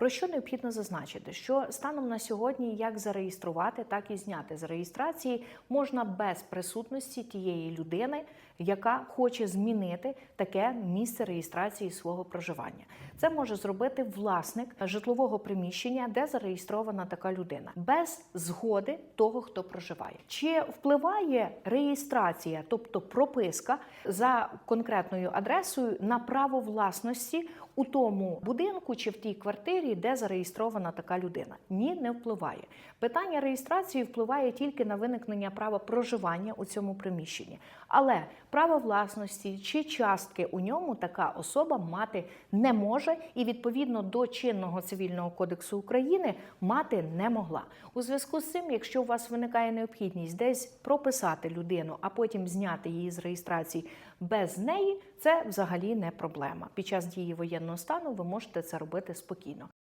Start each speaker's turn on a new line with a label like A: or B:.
A: Про що необхідно зазначити, що станом на сьогодні як зареєструвати, так і зняти з реєстрації можна без присутності тієї людини, яка хоче змінити таке місце реєстрації свого проживання. Це може зробити власник житлового приміщення, де зареєстрована така людина, без згоди того, хто проживає. Чи впливає реєстрація, тобто прописка за конкретною адресою на право власності у тому будинку чи в тій квартирі, де зареєстрована така людина? Ні, не впливає. Питання реєстрації впливає тільки на виникнення права проживання у цьому приміщенні, але право власності чи частки у ньому така особа мати не може і відповідно до чинного цивільного кодексу України мати не могла. У зв'язку з цим, якщо у вас виникає необхідність десь прописати людину, а потім зняти її з реєстрації без неї, це взагалі не проблема. Під час дії воєнного стану ви можете це робити спокійно.